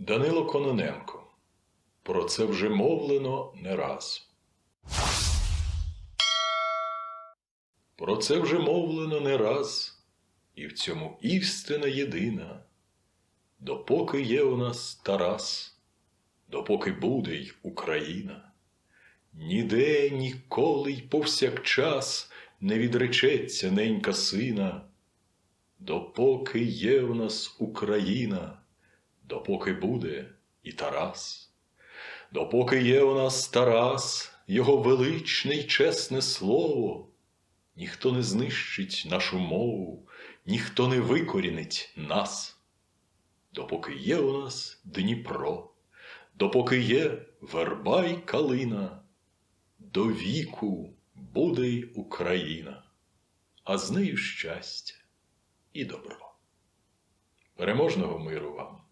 Данило Кононенко. Про це вже мовлено не раз. Про це вже мовлено не раз, і в цьому істина єдина. Допоки є у нас Тарас, допоки буде й Україна, ніде ніколи й повсякчас не відречеться ненька сина. Допоки є в нас Україна, допоки буде і Тарас, допоки є у нас Тарас, його величне й чесне слово, ніхто не знищить нашу мову, ніхто не викорінить нас. Допоки є у нас Дніпро, допоки є верба й калина, до віку буде й Україна, а з нею щастя і добро. Переможного миру вам!